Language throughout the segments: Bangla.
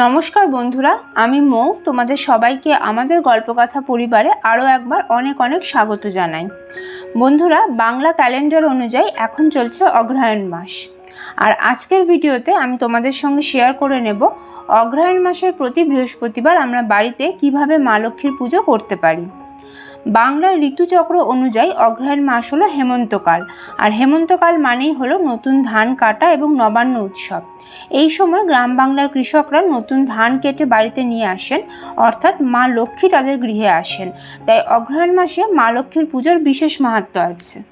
নমস্কার বন্ধুরা, আমি মৌ। তোমাদের সবাইকে আমাদের গল্পকথা পরিবারে আরও একবার অনেক অনেক স্বাগত জানাই। বন্ধুরা, বাংলা ক্যালেন্ডার অনুযায়ী এখন চলছে অগ্রহায়ণ মাস। আর আজকের ভিডিওতে আমি তোমাদের সঙ্গে শেয়ার করে নেব, অগ্রহায়ণ মাসের প্রতি বৃহস্পতিবার আমরা বাড়িতে কীভাবে মা লক্ষ্মীর পুজো করতে পারি। বাংলার ঋতুচক্র অনুযায়ী অগ্রহায়ণ মাস হলো হেমন্তকাল। আর হেমন্তকাল মানেই হলো নতুন ধান কাটা এবং নবান্ন উৎসব। এই সময় গ্রাম বাংলার কৃষকরা নতুন ধান কেটে বাড়িতে নিয়ে আসেন, অর্থাৎ মা লক্ষ্মী তাদের গৃহে আসেন। তাই অগ্রহায়ণ মাসে মা লক্ষ্মীর পুজোর বিশেষ মাহাত্ম আছে।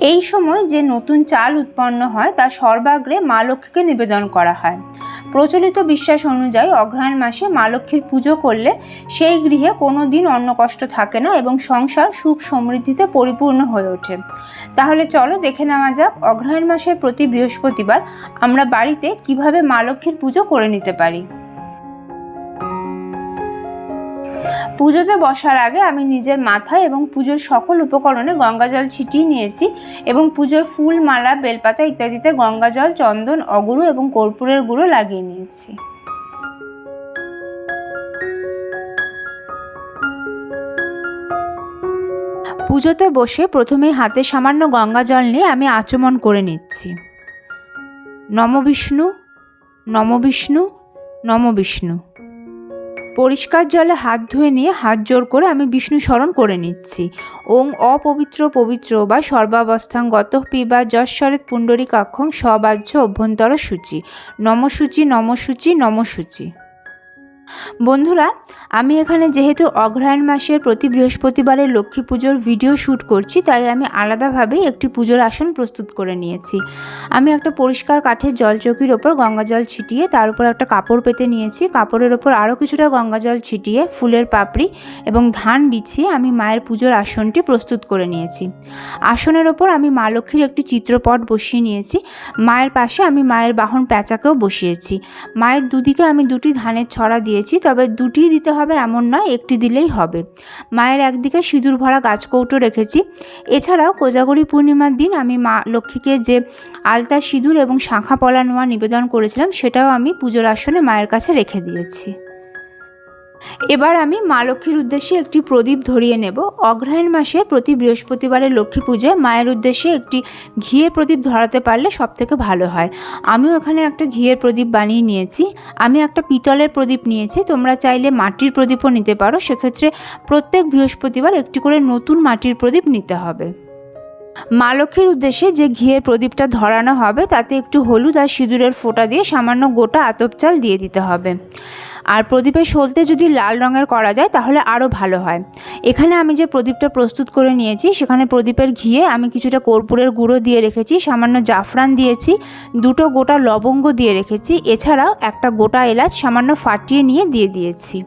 এই সময় যে নতুন চাল উৎপন্ন হয়, তা সর্বাগ্রে মা লক্ষ্মীকে নিবেদন করা হয়। প্রচলিত বিশ্বাস অনুযায়ী অগ্রহায়ণ মাসে মা লক্ষ্মীর পুজো করলে সেই গৃহে কোনো দিন অন্য কষ্ট থাকে না এবং সংসার সুখ সমৃদ্ধিতে পরিপূর্ণ হয়ে ওঠে। তাহলে চলো দেখে নেওয়া যাক অগ্রহায়ণ মাসের প্রতি বৃহস্পতিবার আমরা বাড়িতে কীভাবে মা লক্ষ্মীর পুজো করে নিতে পারি। পুজোতে বসার আগে আমি নিজের মাথায় এবং পুজোর সকল উপকরণে গঙ্গাজল ছিটিয়ে নিয়েছি এবং পুজোর ফুল, মালা, বেলপাতা ইত্যাদিতে গঙ্গাজল চন্দন, অগুরু এবং কর্পূরের গুঁড়ো লাগিয়ে নিয়েছি। পুজোতে বসে প্রথমে হাতে সামান্য গঙ্গা জল নিয়ে আমি আচমন করে নিচ্ছি। নম বিষ্ণু নম বিষ্ণু নম বিষ্ণু। পরিষ্কার জলে হাত ধুয়ে নিয়ে হাত জোর করে আমি বিষ্ণু স্মরণ করে নিচ্ছি। ওং অপবিত্র পবিত্র বা সর্বাবস্থাঙ্গত পিবা যশ্বরেত পুণ্ডরিকাক্ষং সবাহ্য অভ্যন্তর সূচি নমসূচি নমসূচি নমসূচি। বন্ধুরা, আমি এখানে যেহেতু অগ্রহায়ণ মাসের প্রতি বৃহস্পতিবারের লক্ষ্মী পুজোর ভিডিও শ্যুট করছি, তাই আমি আলাদাভাবেই একটি পুজোর আসন প্রস্তুত করে নিয়েছি। আমি একটা পরিষ্কার কাঠের জলচৌকির ওপর গঙ্গা জল ছিটিয়ে, তার উপর একটা কাপড় পেতে নিয়েছি। কাপড়ের ওপর আরও কিছুটা গঙ্গা জল ছিটিয়ে, ফুলের পাপড়ি এবং ধান বিছিয়ে আমি মায়ের পুজোর আসনটি প্রস্তুত করে নিয়েছি। আসনের ওপর আমি মা লক্ষ্মীর একটি চিত্রপট বসিয়ে নিয়েছি। মায়ের পাশে আমি মায়ের বাহন প্যাঁচাকেও বসিয়েছি। মায়ের দুদিকে আমি দুটি ধানের ছড়া দিয়েছি, তবে দুটি দিতে হবে এমন নয়, একটি দিলেই হবে। মায়ের একদিকে সিঁদুর ভরা গাছকৌটো রেখেছি। এছাড়াও কোজাগরি পূর্ণিমার দিন আমি মা লক্ষ্মীকে যে আলতা সিঁদুর এবং শাঁখা পলা নোয়া নিবেদন করেছিলাম, সেটাও আমি পুজোর আসনে মায়ের কাছে রেখে দিয়েছি। এবার আমি মা লক্ষ্মীর উদ্দেশ্যে একটি প্রদীপ ধরিয়ে নেব। অগ্রহায়ণ মাসে প্রতি বৃহস্পতিবারের লক্ষ্মী পুজোয় মায়ের উদ্দেশ্যে একটি ঘিয়ের প্রদীপ ধরাতে পারলে সব থেকে ভালো হয়। আমিও এখানে একটা ঘিয়ের প্রদীপ বানিয়ে নিয়েছি। আমি একটা পিতলের প্রদীপ নিয়েছি। তোমরা চাইলে মাটির প্রদীপও নিতে পারো। সেক্ষেত্রে প্রত্যেক বৃহস্পতিবার একটি করে নতুন মাটির প্রদীপ নিতে হবে। মা লক্ষ্মীর উদ্দেশ্যে যে ঘিয়ের প্রদীপটা ধরানো হবে, তাতে একটু হলুদ আর সিঁদুরের ফোঁটা দিয়ে সামান্য গোটা আতপ চাল দিয়ে দিতে হবে। আর প্রদীপের সলতে যদি লাল রঙের করা যায়, তাহলে আরও ভালো হয়। এখানে আমি যে প্রদীপটা প্রস্তুত করে নিয়েছি, সেখানে প্রদীপের ঘিয়ে আমি কিছুটা কর্পূরের গুঁড়ো দিয়ে রেখেছি, সামান্য জাফরান দিয়েছি, দুটো গোটা লবঙ্গ দিয়ে রেখেছি, এছাড়াও একটা গোটা এলাচ সামান্য ফাটিয়ে নিয়ে দিয়ে দিয়েছি।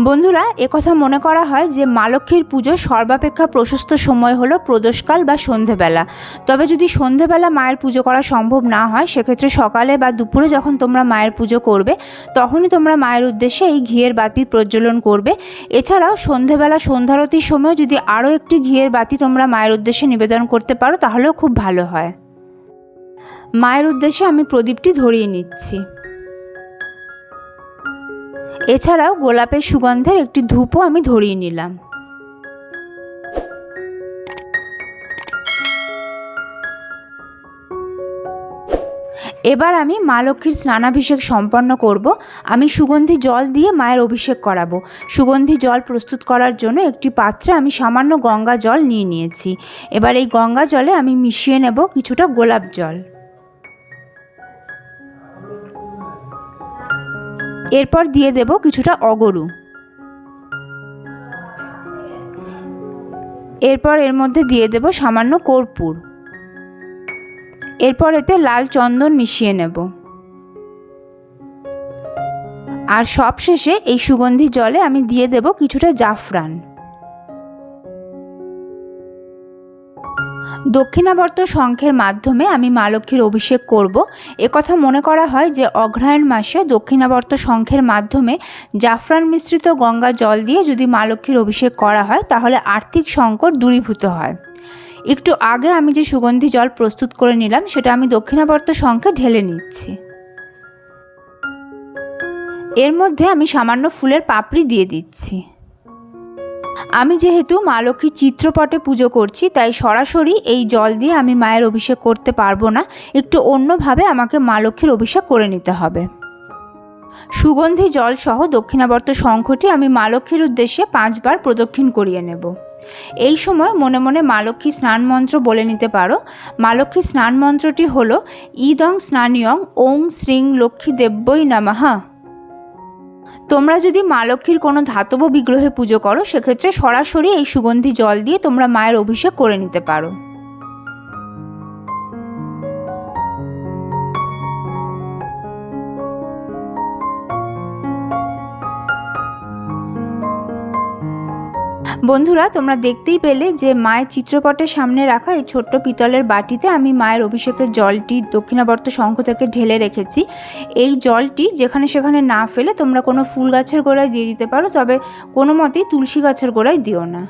বন্ধুরা একথা মনে করা হয় যে মা লক্ষ্মীর পুজো সর্বাপেক্ষা প্রশস্ত সময় হলো প্রদোষকাল বা সন্ধেবেলা। তবে যদি সন্ধেবেলা মায়ের পুজো করা সম্ভব না হয়, সেক্ষেত্রে সকালে বা দুপুরে যখন তোমরা মায়ের পুজো করবে, তখনই তোমরা মায়ের উদ্দেশ্যে এই ঘিয়ের বাতি প্রজ্বলন করবে। এছাড়াও সন্ধেবেলা সন্ধ্যারতির সময় যদি আরও একটি ঘিয়ের বাতি তোমরা মায়ের উদ্দেশ্যে নিবেদন করতে পারো, তাহলেও খুব ভালো হয়। মায়ের উদ্দেশ্যে আমি প্রদীপটি ধরিয়ে নিচ্ছি। এছাড়াও গোলাপের সুগন্ধের একটি ধূপও আমি ধরিয়ে নিলাম। এবার আমি মা লক্ষ্মীর স্নানাভিষেক সম্পন্ন করব। আমি সুগন্ধি জল দিয়ে মায়ের অভিষেক করাবো। সুগন্ধি জল প্রস্তুত করার জন্য একটি পাত্রে আমি সামান্য গঙ্গা জল নিয়ে নিয়েছি। এবার এই গঙ্গা জলে আমি মিশিয়ে নেব কিছুটা গোলাপ জল। এরপর দিয়ে দেব কিছুটা অগরু। এরপর এর মধ্যে দিয়ে দেব সামান্য কর্পূর। এরপর এতে লাল চন্দন মিশিয়ে নেব। আর সবশেষে এই সুগন্ধি জলে আমি দিয়ে দেব কিছুটা জাফরান। দক্ষিণাবর্ত শঙ্খের মাধ্যমে আমি মা লক্ষ্মীর অভিষেক করব। একথা মনে করা হয় যে, অগ্রহায়ণ মাসে দক্ষিণাবর্ত শঙ্খের মাধ্যমে জাফরান মিশ্রিত গঙ্গা জল দিয়ে যদি মা লক্ষ্মীর অভিষেক করা হয়, তাহলে আর্থিক সংকট দূরীভূত হয়। একটু আগে আমি যে সুগন্ধি জল প্রস্তুত করে নিলাম, সেটা আমি দক্ষিণাবর্ত শঙ্খে ঢেলে নিচ্ছি। এর মধ্যে আমি সামান্য ফুলের পাপড়ি দিয়ে দিচ্ছি। আমি যেহেতু মা লক্ষ্মীর চিত্রপটে পুজো করছি, তাই সরাসরি এই জল দিয়ে আমি মায়ের অভিষেক করতে পারব না। একটু অন্যভাবে আমাকে মা লক্ষ্মীর অভিষেক করে নিতে হবে। সুগন্ধি জল সহ দক্ষিণাবর্ত শঙ্খটি আমি মা লক্ষ্মীর উদ্দেশ্যে পাঁচবার প্রদক্ষিণ করিয়ে নেব। এই সময় মনে মনে মা লক্ষ্মী স্নান মন্ত্র বলে নিতে পারো। মা লক্ষ্মী স্নান মন্ত্রটি হল ইদং স্নানিয়ং, ওং শ্রীং লক্ষ্মী দেব্যই নমঃ। তোমরা যদি মা লক্ষ্মীর কোনো ধাতব বিগ্রহে পুজো করো, সেক্ষেত্রে সরাসরি এই সুগন্ধি জল দিয়ে তোমরা মায়ের অভিষেক করে নিতে পারো। বন্ধুরা, তোমরা দেখতেই পেলে যে মায়ের চিত্রপটের সামনে রাখা এই ছোট্ট পিতলের বাটিতে আমি মায়ের অভিষেকের জলটি দক্ষিণাবর্ত শঙ্খ থেকে ঢেলে রেখেছি। এই জলটি যেখানে সেখানে না ফেলে তোমরা কোনো ফুল গাছের গোড়ায় দিয়ে দিতে পারো, তবে কোনো মতেই তুলসী গাছের গোড়ায় দিও না।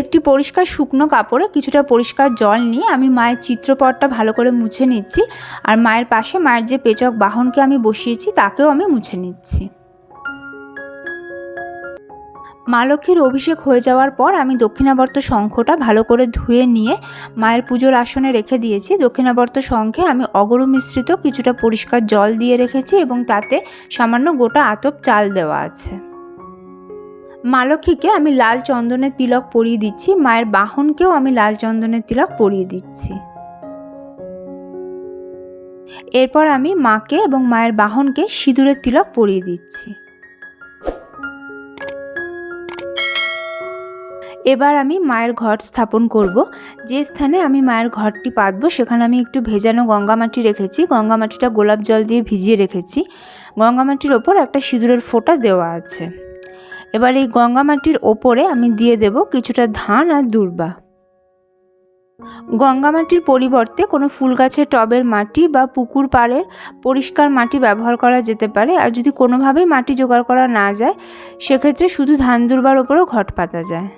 একটি পরিষ্কার শুকনো কাপড়ে কিছুটা পরিষ্কার জল নিয়ে আমি মায়ের চিত্রপটটা ভালো করে মুছে নিচ্ছি, আর মায়ের পাশে মায়ের যে পেচক বাহনকে আমি বসিয়েছি তাকেও আমি মুছে নিচ্ছি। মা লক্ষ্মীর অভিষেক হয়ে যাওয়ার পর আমি দক্ষিণাবর্ত শঙ্খটা ভালো করে ধুয়ে নিয়ে মায়ের পুজোর আসনে রেখে দিয়েছি। দক্ষিণাবর্ত শঙ্খে আমি অগরু মিশ্রিত কিছুটা পরিষ্কার জল দিয়ে রেখেছি এবং তাতে সামান্য গোটা আতপ চাল দেওয়া আছে। মা লক্ষ্মীকে আমি লাল চন্দনের তিলক পরিয়ে দিচ্ছি। মায়ের বাহনকেও আমি লাল চন্দনের তিলক পরিয়ে দিচ্ছি। এরপর আমি মাকে এবং মায়ের বাহনকে সিঁদুরের তিলক পরিয়ে দিচ্ছি। এবার আমি মায়ের ঘট স্থাপন করব। যে স্থানে আমি মায়ের ঘরটি পাতবো, সেখানে আমি একটু ভেজানো গঙ্গামাটি রেখেছি। গঙ্গামাটিটা গোলাপ জল দিয়ে ভিজিয়ে রেখেছি। গঙ্গামাটির ওপর একটা সিঁদুরের ফোঁটা দেওয়া আছে। এবার এই গঙ্গামাটির ওপরে আমি দিয়ে দেব কিছুটা ধান আর দূর্বা। গঙ্গামাটির পরিবর্তে কোনো ফুল গাছের টবের মাটি বা পুকুর পাড়ের পরিষ্কার মাটি ব্যবহার করা যেতে পারে। আর যদি কোনোভাবেই মাটি জোগাড় করা না যায়, সেক্ষেত্রে শুধু ধান দুর্বার ওপরও ঘট পাতা যায়।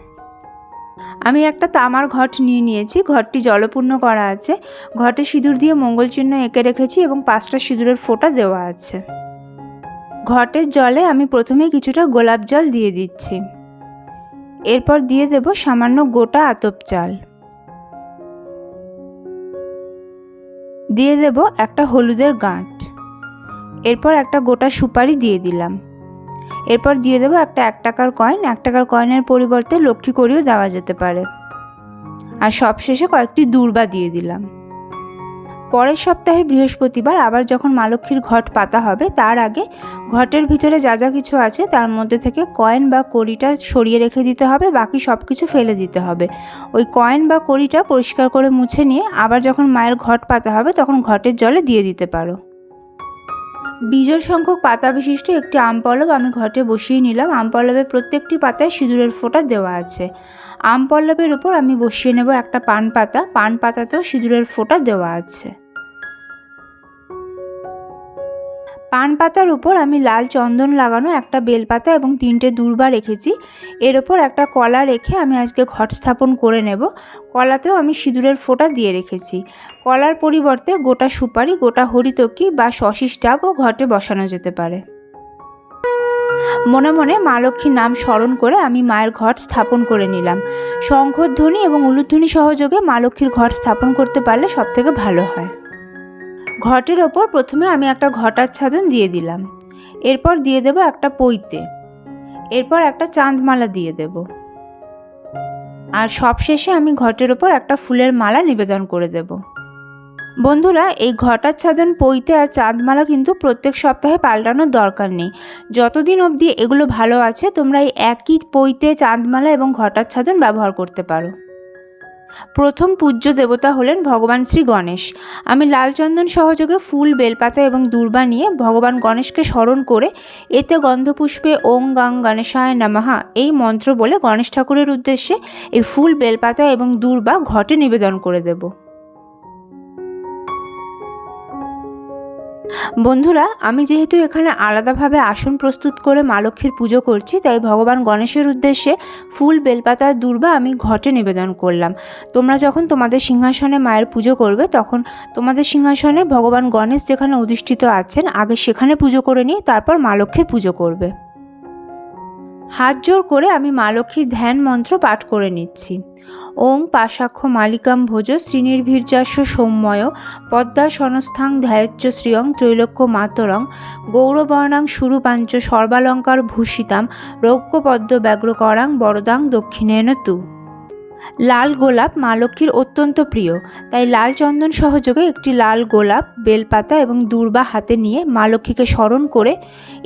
আমি একটা তামার ঘট নিয়ে নিয়েছি, ঘরটি জলপূর্ণ করা আছে। ঘটে সিঁদুর দিয়ে মঙ্গল চিহ্ন এঁকে রেখেছি এবং পাঁচটা সিঁদুরের ফোঁটা দেওয়া আছে। ঘটের জলে আমি প্রথমে কিছুটা গোলাপ জল দিয়ে দিচ্ছি। এরপর দিয়ে দেব সামান্য গোটা আতপ চাল। দিয়ে দেব একটা হলুদের গাঁট। এরপর একটা গোটা সুপারি দিয়ে দিলাম। এরপর দিয়ে দেবো একটা এক টাকার কয়েন এক টাকার কয়েনের পরিবর্তে লক্ষ্মী করিও দেওয়া যেতে পারে। আর সবশেষে কয়েকটি দূর্বা দিয়ে দিলাম। পরের সপ্তাহের বৃহস্পতিবার আবার যখন মা লক্ষ্মীর ঘট পাতা হবে, তার আগে ঘটের ভিতরে যা যা কিছু আছে, তার মধ্যে থেকে কয়েন বা কড়িটা সরিয়ে রেখে দিতে হবে, বাকি সব কিছু ফেলে দিতে হবে। ওই কয়েন বা কড়িটা পরিষ্কার করে মুছে নিয়ে আবার যখন মায়ের ঘট পাতা হবে, তখন ঘটের জলে দিয়ে দিতে পারো। বিজোড় সংখ্যক পাতা বিশিষ্ট একটি আম পল্লব আমি ঘটে বসিয়ে নিলাম। আম পল্লবের প্রত্যেকটি পাতায় সিঁদুরের ফোঁটা দেওয়া আছে। আম পল্লবের উপর আমি বসিয়ে নেব একটা পান পাতা। পান পাতাতেও সিঁদুরের ফোঁটা দেওয়া আছে। পান পাতার উপর আমি লাল চন্দন লাগানো একটা বেলপাতা এবং তিনটে দূর্বা রেখেছি। এর ওপর একটা কলা রেখে আমি আজকে ঘট স্থাপন করে নেব। কলাতেও আমি সিঁদুরের ফোঁটা দিয়ে রেখেছি। কলার পরিবর্তে গোটা সুপারি, গোটা হরিতকি বা শশিস ডাবও ঘটে বসানো যেতে পারে। মনে মনে মা লক্ষ্মীর নাম স্মরণ করে আমি মায়ের ঘট স্থাপন করে নিলাম। শঙ্খধ্বনি এবং উলুধ্বনি সহযোগে মা লক্ষ্মীর ঘট স্থাপন করতে পারলে সবথেকে ভালো হয়। ঘটের ওপর প্রথমে আমি একটা ঘটাচ্ছাদন দিয়ে দিলাম। এরপর দিয়ে দেব একটা পইতে এরপর একটা চাঁদমালা দিয়ে দেব। আর সবশেষে আমি ঘটের ওপর একটা ফুলের মালা নিবেদন করে দেব। বন্ধুরা, এই ঘটাচ্ছাদন পইতে আর চাঁদমালা কিন্তু প্রত্যেক সপ্তাহে পাল্টানোর দরকার নেই। যতদিন অবধি এগুলো ভালো আছে, তোমরা এই একই পইতে চাঁদমালা এবং ঘটাচ্ছাদন ব্যবহার করতে পারো। প্রথম পূজ্য দেবতা হলেন ভগবান শ্রী গণেশ। আমি লালচন্দন সহযোগে ফুল, বেলপাতা এবং দুর্বা নিয়ে ভগবান গণেশকে স্মরণ করে এতে গন্ধপুষ্পে ওং গাং গণেশায় নামাহা এই মন্ত্র বলে গণেশ ঠাকুরের উদ্দেশ্যে এই ফুল, বেলপাতা এবং দুর্বা ঘটে নিবেদন করে দেব। বন্ধুরা, আমি যেহেতু এখানে আলাদাভাবে আসন প্রস্তুত করে মা লক্ষ্মীর পুজো করছি, তাই ভগবান গণেশের উদ্দেশ্যে ফুল বেলপাতার দূর্বা আমি ঘটে নিবেদন করলাম। তোমরা যখন তোমাদের সিংহাসনে মায়ের পুজো করবে, তখন তোমাদের সিংহাসনে ভগবান গণেশ যেখানে অধিষ্ঠিত আছেন, আগে সেখানে পুজো করে নিয়ে তারপর মা লক্ষ্মীর পুজো করবে। হাত জোর করে আমি মা লক্ষ্মীর ধ্যান মন্ত্র পাঠ করে নিচ্ছি। ওং পাশাক্ষ মালিকাম ভোজ শ্রীনির্ভীর্যাস্য সৌম্যয় পদ্মা সনস্থাং ধ্যায়চ্চ শ্রিয়ং ত্রৈলোক্য মাতরং গৌরবর্ণাং সুরূপাঞ্চ সর্বালঙ্কার ভূষিতাম রৌক্যপদ্ম ব্যগ্রকরাং বরদাং দক্ষিণেন তু। লাল গোলাপ মা লক্ষ্মীর অত্যন্ত প্রিয়। তাই লাল চন্দন সহযোগে একটি লাল গোলাপ, বেলপাতা এবং দুর্বা হাতে নিয়ে মা লক্ষ্মীকে স্মরণ করে,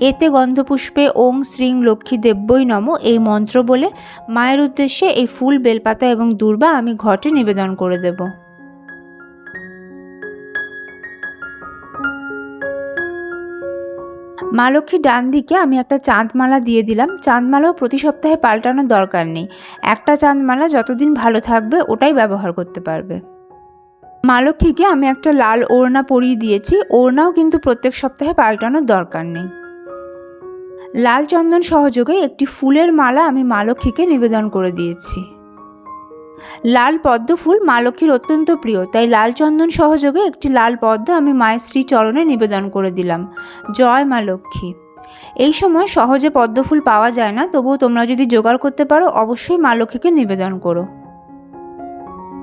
এতে গন্ধপুষ্পে ওং শ্রীং লক্ষ্মী দেব্যই নম এই মন্ত্র বলে মায়ের উদ্দেশ্যে এই ফুল, বেলপাতা এবং দুর্বা আমি ঘটে নিবেদন করে দেব। মা লক্ষ্মীর ডান দিকে আমি একটা চাঁদমালা দিয়ে দিলাম। চাঁদমালাও প্রতি সপ্তাহে পাল্টানোর দরকার নেই। একটা চাঁদমালা যতদিন ভালো থাকবে, ওটাই ব্যবহার করতে পারবে। মা লক্ষ্মীকে আমি একটা লাল ওড়না পরিয়ে দিয়েছি। ওড়নাও কিন্তু প্রত্যেক সপ্তাহে পাল্টানোর দরকার নেই। লাল চন্দন সহযোগে একটি ফুলের মালা আমি মা লক্ষ্মীকে নিবেদন করে দিয়েছি। লাল পদ্ম ফুল মা লক্ষ্মীর অত্যন্ত প্রিয়, তাই লাল চন্দন সহযোগে একটি লাল পদ্ম আমি মায়ের শ্রী চরণে নিবেদন করে দিলাম। জয় মা লক্ষ্মী। এই সময় সহজে পদ্ম ফুল পাওয়া যায় না, তবুও তোমরা যদি জোগাড় করতে পারো, অবশ্যই মা লক্ষ্মীকে নিবেদন করো।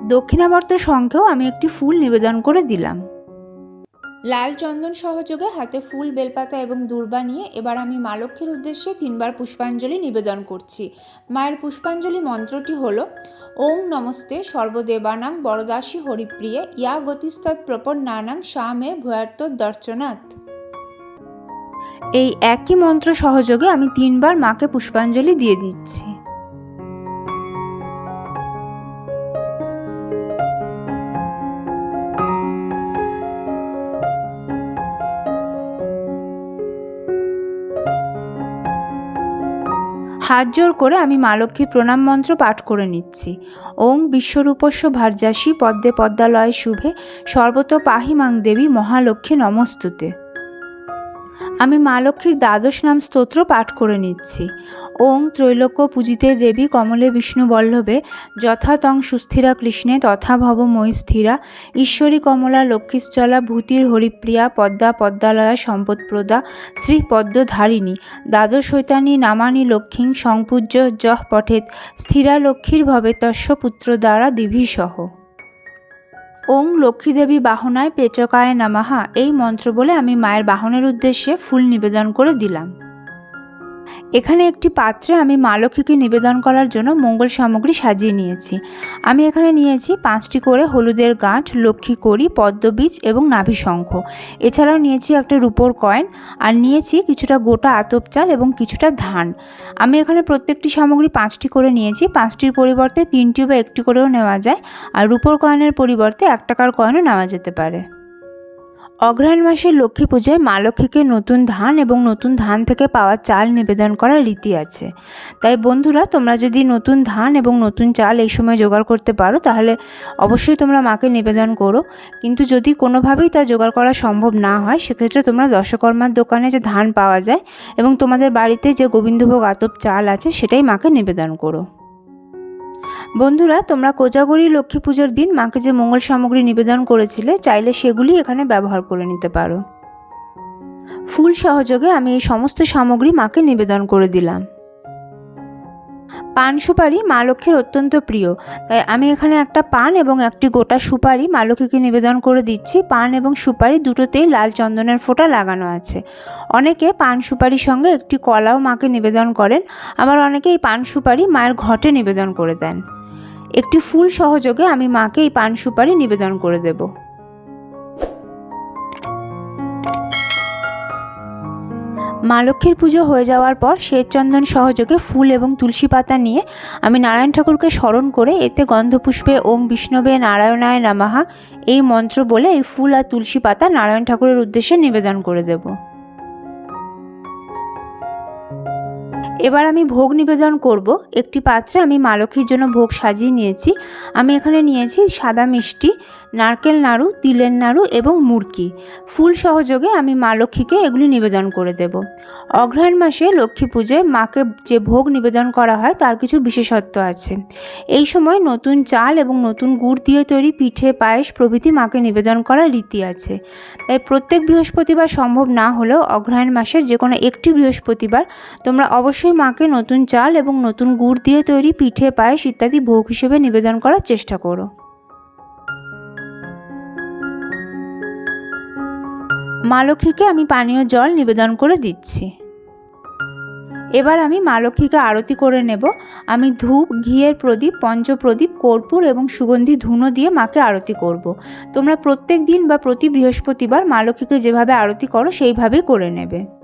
দক্ষিণাবর্ত সংখ্যেও আমি একটি ফুল নিবেদন করে দিলাম। লাল চন্দন সহযোগে হাতে ফুল, বেলপাতা এবং দূর্বা নিয়ে এবার আমি মা লক্ষ্মীর উদ্দেশ্যে তিনবার পুষ্পাঞ্জলি নিবেদন করছি। মায়ের পুষ্পাঞ্জলি মন্ত্রটি হল, ওং নমস্তে সর্বদেবানাং বরদাসী হরিপ্রিয়ে, ইয়া গতিস্তৎ প্রপন্নানাং শ্যামে ভয়ার্ত দর্শনাথ এই একই মন্ত্র সহযোগে আমি তিনবার মাকে পুষ্পাঞ্জলি দিয়ে দিচ্ছি। হাত জোর করে আমি মা লক্ষ্মী প্রণাম মন্ত্র পাঠ করে নিচ্ছি। ওং বিশ্বরূপস্য ভার্যাসী পদ্মে পদ্মালয় শুভে সর্বত পাহিমাং দেবী মহালক্ষ্মী নমস্তুতে। আমি মা লক্ষ্মীর দ্বাদশ নাম স্তোত্র পাঠ করে নিচ্ছি। ওং ত্রৈলোক্য পূজিতে দেবী কমলে বিষ্ণু বল্লভে যথা তং সুস্থিরা কৃষ্ণে তথা ভব মই স্থিরা। ঈশ্বরী কমলা লক্ষ্মীশ্চলা ভূতির হরিপ্রিয়া পদ্মা পদ্মালয়া সম্পদপ্রদা শ্রী পদ্মধারিণী। দ্বাদশ হৈতানী নামানি লক্ষ্মীং সংপূজ্য যহ পঠেত। স্থিরা লক্ষ্মীর ভবে তস্য পুত্র দ্বারা দিভিসহ। ওং লক্ষ্মীদেবী বাহনায় পেচকায় নামাহা এই মন্ত্র বলে আমি মায়ের বাহনের উদ্দেশ্যে ফুল নিবেদন করে দিলাম। এখানে একটি পাত্রে আমি মা লক্ষ্মীকে নিবেদন করার জন্য মঙ্গল সামগ্রী সাজিয়ে নিয়েছি। আমি এখানে নিয়েছি পাঁচটি করে হলুদের গাঁঠ লক্ষ্মী কড়ি পদ্মবীজ এবং নাভি শঙ্খ। এছাড়াও নিয়েছি একটা রুপোর কয়েন আর নিয়েছি কিছুটা গোটা আতপ চাল এবং কিছুটা ধান। আমি এখানে প্রত্যেকটি সামগ্রী পাঁচটি করে নিয়েছি, পাঁচটির পরিবর্তে তিনটি বা একটি করেও নেওয়া যায় আর রুপোর কয়েনের পরিবর্তে এক টাকার কয়েনও নেওয়া যেতে পারে। অগ্রহায়ণ মাসে লক্ষ্মী পূজায় মা লক্ষ্মীকে নতুন ধান এবং নতুন ধান থেকে পাওয়া চাল নিবেদন করার রীতি আছে। তাই বন্ধুরা, তোমরা যদি নতুন ধান এবং নতুন চাল এই সময় জোগাড় করতে পারো, তাহলে অবশ্যই তোমরা মাকে নিবেদন করো। কিন্তু যদি কোনোভাবেই তা জোগাড় করা সম্ভব না হয়, সেক্ষেত্রে তোমরা দশকর্মার দোকানে যে ধান পাওয়া যায় এবং তোমাদের বাড়িতে যে গোবিন্দভোগ আতপ চাল আছে, সেটাই মাকে নিবেদন করো। বন্ধুরা, তোমরা কোজাগরি লক্ষ্মী পুজোর দিন মাকে যে মঙ্গল সামগ্রী নিবেদন করেছিলে, চাইলে সেগুলি এখানে ব্যবহার করে নিতে পারো। ফুল সহযোগে আমি এই সমস্ত সামগ্রী মাকে নিবেদন করে দিলাম। পান সুপারি মা লক্ষ্মীর অত্যন্ত প্রিয়। তাই আমি এখানে একটা পান এবং একটি গোটা সুপারি মা লক্ষ্মীকে নিবেদন করে দিচ্ছি। পান এবং সুপারি দুটোতেই লাল চন্দনের ফোঁটা লাগানো আছে। অনেকে পান সুপারির সঙ্গে একটি কলাও মাকে নিবেদন করেন। আবার অনেকে এই পান সুপারি মায়ের ঘটে নিবেদন করে দেন। একটি ফুল সহযোগে আমি মাকে এই পান সুপারি নিবেদন করে দেবো। মা লক্ষ্মীর পুজো হয়ে যাওয়ার পর শ্বেতচন্দন সহযোগে ফুল এবং তুলসী পাতা নিয়ে আমি নারায়ণ ঠাকুরকে স্মরণ করে এতে গন্ধপুষ্পে ওম বিষ্ণবে নারায়ণায় নামাহা এই মন্ত্র বলে এই ফুল আর তুলসী পাতা নারায়ণ ঠাকুরের উদ্দেশ্যে নিবেদন করে দেব। এবার আমি ভোগ নিবেদন করব। একটি পাত্রে আমি মা লক্ষ্মীর জন্য ভোগ সাজিয়ে নিয়েছি। আমি এখানে নিয়েছি সাদা মিষ্টি, নারকেল নাড়ু, তিলের নাড়ু এবং মুরকি। ফুল সহযোগে আমি মা লক্ষ্মীকে এগুলি নিবেদন করে দেব। অগ্রহায়ণ মাসে লক্ষ্মী পুজোয় মাকে যে ভোগ নিবেদন করা হয় তার কিছু বিশেষত্ব আছে। এই সময় নতুন চাল এবং নতুন গুড় দিয়ে তৈরি পিঠে, পায়েস প্রভৃতি মাকে নিবেদন করার রীতি আছে। তাই প্রত্যেক বৃহস্পতিবার সম্ভব না হলেও অগ্রহায়ণ মাসের যে কোনো একটি বৃহস্পতিবার তোমরা অবশ্যই মাকে নতুন চাল এবং নতুন গুড় দিয়ে তৈরি পিঠে, পায়েস ইত্যাদি ভোগ হিসেবে নিবেদন করার চেষ্টা করো। মা লক্ষ্মীকে আমি পানীয় জল নিবেদন করে দিচ্ছি। এবার আমি মা লক্ষ্মীকে আরতি করে নেব। আমি ধূপ, ঘিয়ের প্রদীপ, পঞ্চপ্রদীপ, কর্পূর এবং সুগন্ধি ধুনো দিয়ে মাকে আরতি করব। তোমরা প্রত্যেক দিন বা প্রতি বৃহস্পতিবার মা লক্ষ্মীকে যেভাবে আরতি করো, সেইভাবেই করে নেবে।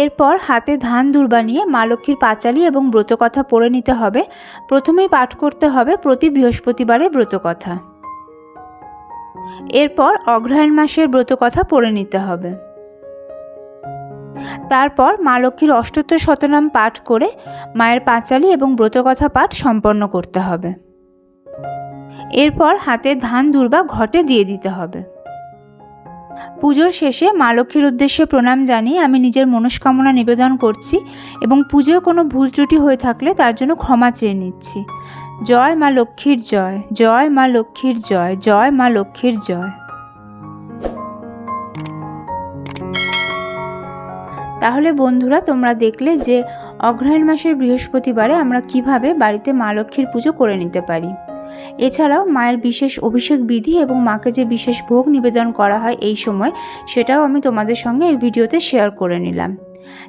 এরপর হাতে ধান দুর্বা নিয়ে মা লক্ষ্মীর পাঁচালি এবং ব্রতকথা পড়ে নিতে হবে। প্রথমেই পাঠ করতে হবে প্রতি বৃহস্পতিবারে ব্রতকথা। এরপর অগ্রহায়ণ মাসের ব্রতকথা পড়ে নিতে হবে। তারপর মা লক্ষ্মীর অষ্টোত্তর শতনাম পাঠ করে মায়ের পাঁচালি এবং ব্রতকথা পাঠ সম্পন্ন করতে হবে। এরপর হাতে ধান দুর্বা ঘটে দিয়ে দিতে হবে। পুজোর শেষে মা লক্ষ্মীর উদ্দেশ্যে প্রণাম জানিয়ে আমি নিজের মনস্কামনা নিবেদন করছি এবং পুজোয় কোনো ভুল ত্রুটি হয়ে থাকলে তার জন্য ক্ষমা চেয়ে নিচ্ছি। জয় মা লক্ষ্মীর জয় জয় মা লক্ষ্মীর জয় জয় মা লক্ষ্মীর জয়। তাহলে বন্ধুরা, তোমরা দেখলে যে অগ্রহায়ণ মাসের বৃহস্পতিবারে আমরা কীভাবে বাড়িতে মা লক্ষ্মীর পুজো করে নিতে পারি। এছাড়াও মায়ের বিশেষ অভিষেক বিধি এবং মাকে যে বিশেষ ভোগ নিবেদন করা হয় এই সময়, সেটাও আমি তোমাদের সঙ্গে এই ভিডিওতে শেয়ার করে নিলাম।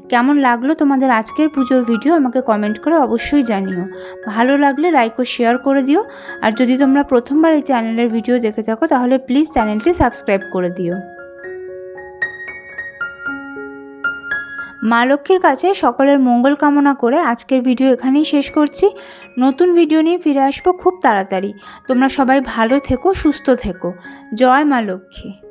কেমন লাগল তোমাদের আজকের পুজোর ভিডিও আমাকে কমেন্ট করে অবশ্যই জানিও। ভালো লাগলে লাইক ও শেয়ার করে দিও। আর যদি তোমরা প্রথমবার এই চ্যানেলের ভিডিও দেখে থাকো, তাহলে প্লিজ চ্যানেলটি সাবস্ক্রাইব করে দিও। মা লক্ষ্মীর কাছে সকলের মঙ্গল কামনা করে আজকের ভিডিও এখানেই শেষ করছি। নতুন ভিডিও নিয়ে ফিরে আসব খুব তাড়াতাড়ি। তোমরা সবাই ভালো থেকো, সুস্থ থেকো। জয় মা লক্ষ্মী।